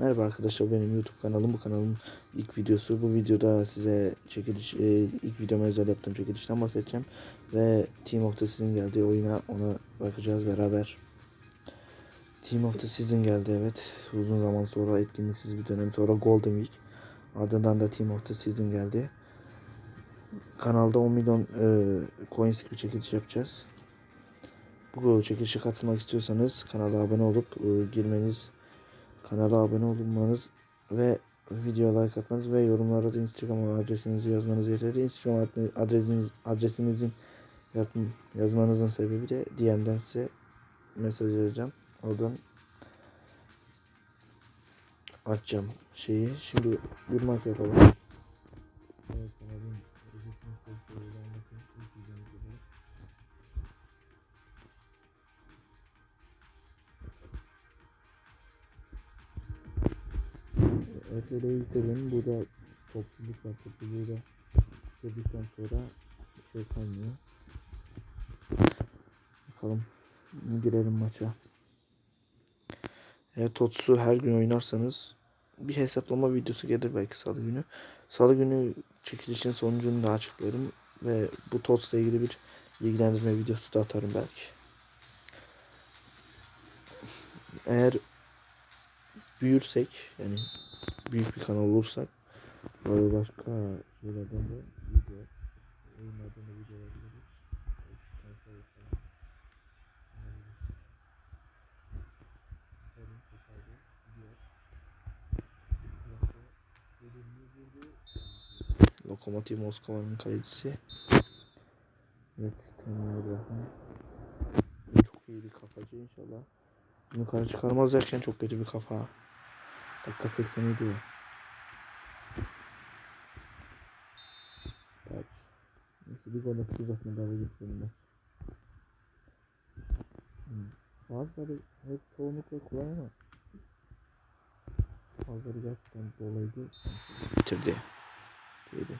Merhaba arkadaşlar benim YouTube kanalım. Bu kanalın ilk videosu. Bu videoda size çekiliş e, ilk videoma özel yaptığım çekilişten bahsedeceğim. Ve Team of the Season geldi. Oyuna ona bakacağız beraber. Team of the Season geldi evet. Uzun zaman sonra etkinliksiz bir dönem sonra Golden Week. Ardından da Team of the Season geldi. Kanalda 10 milyon e, coinslik bir çekiliş yapacağız. Bu çekilişe katılmak istiyorsanız kanala abone olup e, girmeniz kanala abone olmanız ve video like atmanız ve yorumlara da Instagram adresinizi yazmanız yeterli. Instagram adre- adresiniz, adresinizin yaz- yazmanızın sebebi de DM'den size mesaj yazacağım. Oradan açacağım şeyi. Şimdi bir maç yapalım. ETL'yi yükledim. Burada topluluk var. Topluluğu da yükledikten sonra şey kalmıyor. Bakalım. Girelim maça. Eğer TOTS'u her gün oynarsanız bir hesaplama videosu gelir belki salı günü. Salı günü çekilişin sonucunu da açıklarım. Ve bu TOTS'la ilgili bir bilgilendirme videosu da atarım belki. Eğer büyürsek yani büyük bir kanal olursak böyle başka şeylerden de video oyunlardan da video yapabiliriz. Lokomotiv Moskova'nın kalecisi. Evet. Çok iyi bir kafacı inşallah. Bunu yukarı çıkarmaz derken çok kötü bir kafa. Dakika 87 diyor. Evet. Neyse bir gol atıp uzatma daha geçelim ben. Hmm. Bazıları hep çoğunlukla kolay ama bazıları gerçekten dolaydı. Bitirdi. Böyle.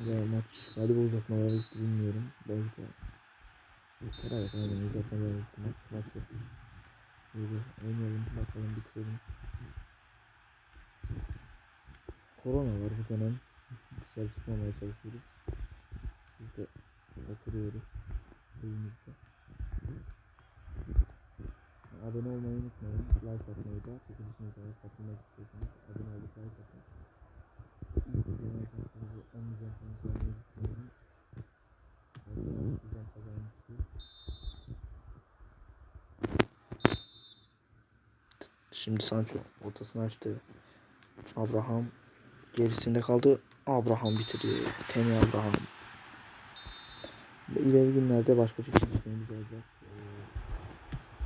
Ya maç galiba uzatmalara gitti bilmiyorum. Belki de Yeter evet aynen uzatmalara gitti maç. Maç yapayım. Böyle oynayalım bakalım bitirelim. Korona var bu dönem. Dışarı çıkmamaya çalışıyoruz. Biz de oturuyoruz. Evimizde. Abone olmayı unutmayın. Like atmayı da. Çekilişine de katılmak istiyorsanız abone olup like atın. 10 milyon falan söylemeyi düşünüyorum. Şimdi Sancho ortasını açtı. Abraham gerisinde kaldı. Abraham bitirdi. Temi Abraham. İleri günlerde başka çekilişlerimiz olacak. Ee,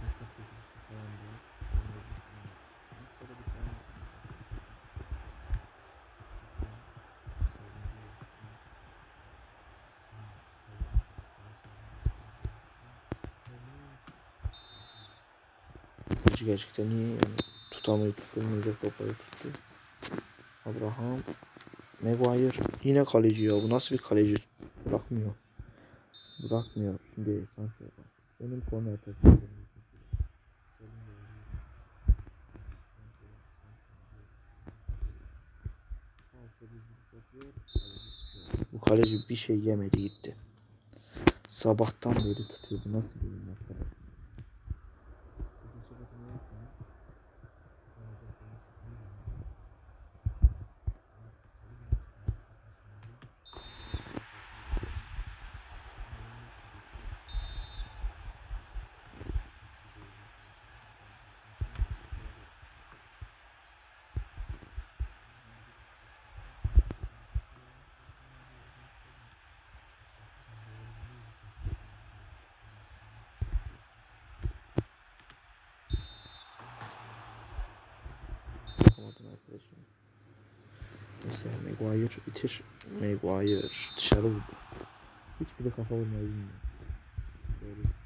hesap çekilişi falan da. Onları düşünüyorum. Kaleci gerçekten iyi yani tutamıyor tutulmayacak topları tuttu. Abraham Maguire yine kaleci ya bu nasıl bir kaleci bırakmıyor. Bırakmıyor. Şimdi Sancho bak. Benim korner takımım. Bu kaleci bir şey yemedi gitti. Sabahtan beri tutuyordu. Nasıl bir oyun arkadaşım. Neyse Maguire bitir. Maguire dışarı vurdu. Hiçbiri kafa vurmayı bilmiyor. Böyle.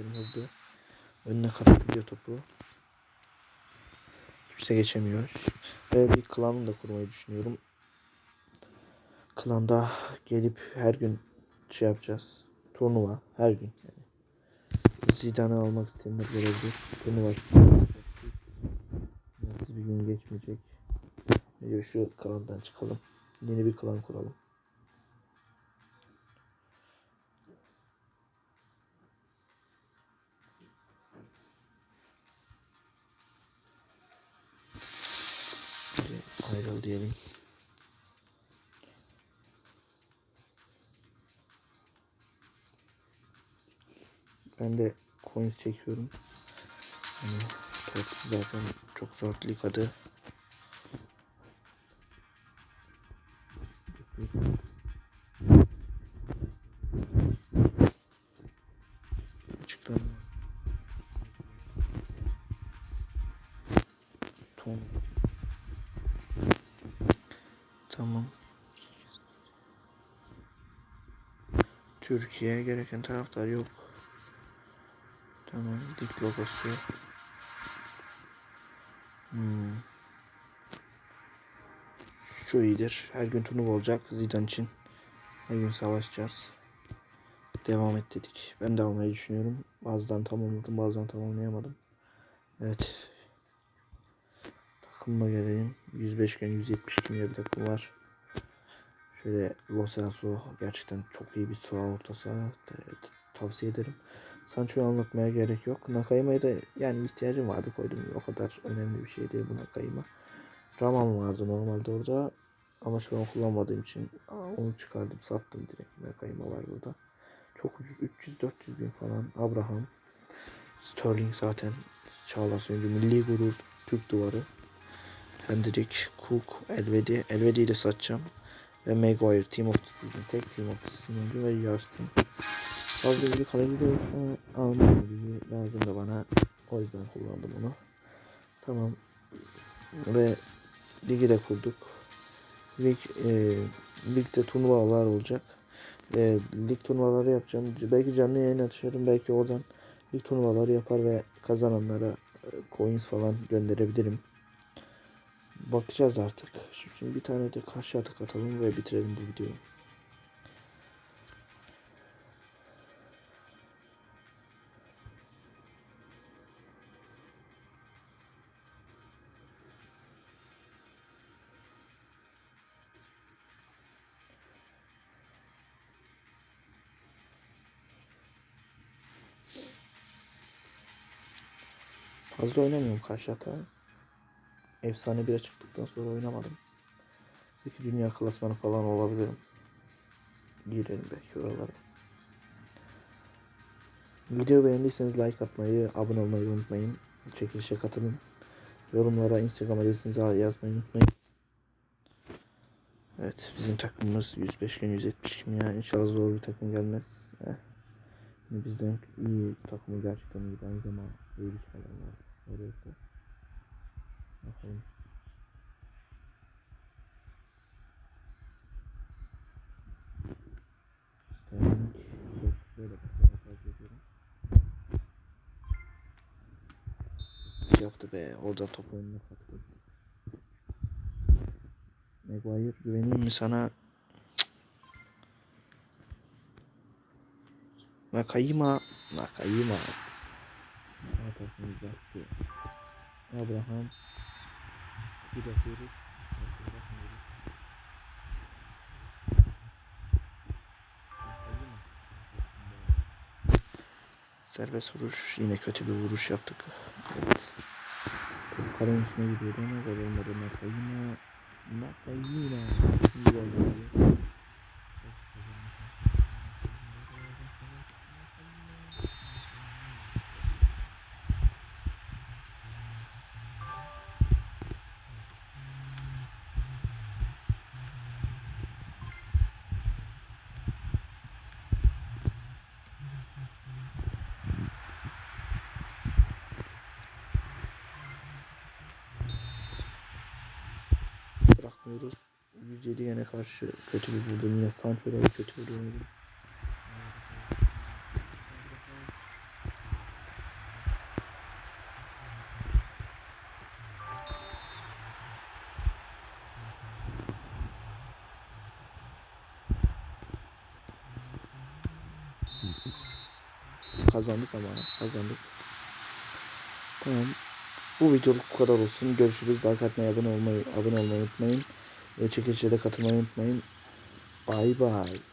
Severim hızlı. Önüne kadar gidiyor topu. Kimse geçemiyor. Ve bir klan da kurmayı düşünüyorum. Klanda gelip her gün şey yapacağız. Turnuva her gün. Yani. Zidane'ı almak isteyenler gelebilir. Turnuva. Nasıl bir gün geçmeyecek. Şu klandan çıkalım. Yeni bir klan kuralım. Ayrıl diyelim. Ben de coins çekiyorum. Yani zaten çok lig adı. Açıklanma. Türkiye'ye gereken taraftar yok. Tamam. Dik logosu. Hmm. Şu iyidir. Her gün turnuva olacak Zidane için. Her gün savaşacağız. Devam et dedik. Ben de almayı düşünüyorum. Bazıdan tamamladım, bazen tamamlayamadım. Evet. Takımıma geleyim. 105 gen 170 kimya bir takım var. Şöyle Los Angeles gerçekten çok iyi bir sağ orta saha. Evet, tavsiye ederim. Sancho'yu anlatmaya gerek yok. Nakayima'ya da yani ihtiyacım vardı koydum. O kadar önemli bir şey değil bu Nakayima. Raman vardı normalde orada. Ama şu an kullanmadığım için onu çıkardım sattım direkt. Nakayima var burada. Çok ucuz 300-400 bin falan. Abraham. Sterling zaten Çağlar oyuncu. Milli gurur. Türk duvarı. Hendrik, Cook, Elvedi. Elvedi'yi de satacağım. Ve Maguire. Team of the Season. Tek Team of the Season oyuncu ve Yarstin. Fazla bir kaleci de Alman bilgi lazım da bana. O yüzden kullandım onu. Tamam. Ve ligi de kurduk. Lig, e, ligde turnuvalar olacak. E, lig turnuvaları yapacağım. Belki canlı yayın açarım. Belki oradan lig turnuvaları yapar ve kazananlara e, coins falan gönderebilirim. Bakacağız artık. Şimdi bir tane de karşı atak atalım ve bitirelim bu videoyu. Fazla oynamıyorum karşı atağa. Efsane 1'e çıktıktan sonra oynamadım. Belki dünya klasmanı falan olabilirim. Girelim belki oralara. Video beğendiyseniz like atmayı, abone olmayı unutmayın. Çekilişe katılın. Yorumlara Instagram adresinizi yazmayı unutmayın. Evet bizim takımımız 105 gün 170 kim ya. İnşallah zor bir takım gelmez. Eh. Şimdi bizden iyi takımı gerçekten iyi. Benzema, Eylül falan var. Oraya da. Bakalım. Sterling. Yaptı be. Orada top önüne kattı. Maguire güveneyim mi sana? Nakayima. Nakayima. Atarsın uzattı. Abraham. Bir bakıyoruz. Bakmıyoruz. Serbest vuruş. Yine kötü bir vuruş yaptık. Evet. Kalenin içine gidiyordu ama gol olmadı. İyi gol atmıyoruz. 107 yine karşı kötü bir buldum yine Sancho'da kötü vuruyor. kazandık ama kazandık. Tamam. Bu videoluk bu kadar olsun. Görüşürüz. Like atmayı, abone olmayı, abone olmayı unutmayın. Ve çekilişe de katılmayı unutmayın. Bay bay.